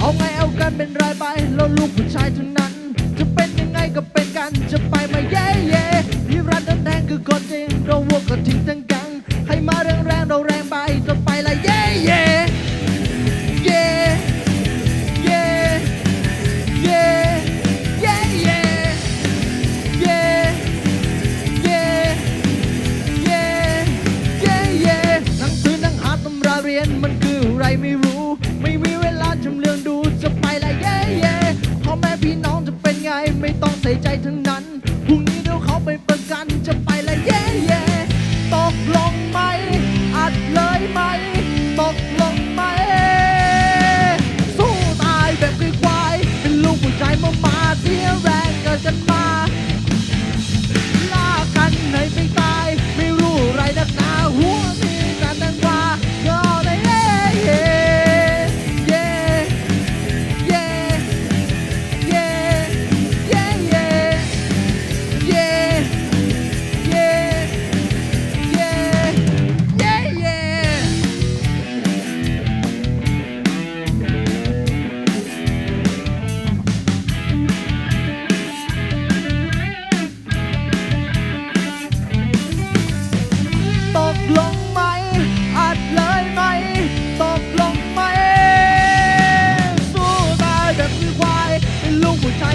เอาไงเอากันเป็นรายไปแล้วลูกผู้ชายเท่านั้น จะเป็นยังไงก็เป็นกันจะไปมาเย่เย่ที่รันนั้นแทงคือคนจริงเราวัวก็ทิ้งทั้ง ไม่รู้ ไม่มีเวลาจำเรื่องดูจะไปละเย่เย่พ่อแม่พี่น้องจะเป็นไง ไม่ต้องใส่ใจทั้งนั้น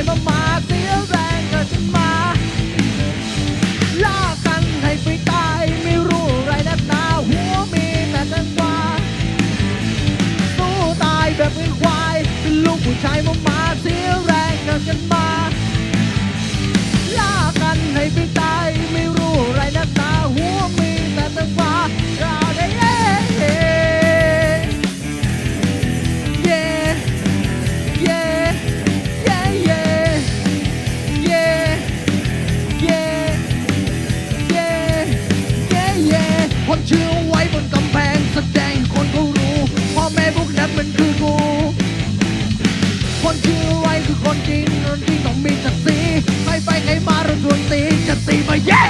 มามาเสียแรงกับฉันมาล่ากันให้ไปตายไม่รู้ไรนักหนาหัวมีแต่แตงกวาสู้ตายแบบเป็นควายเป็นลูกผู้ชายมามา เชื่อไว้บนกำแพงแสดงคนเขารู้พ่อแม่พวกนั้นมันคือกูคนชื่อไว้คือคนจริงคนจริงต้องมีศักดิ์ศรีใครไปใครมาเราดวนตีจะตีมาเย่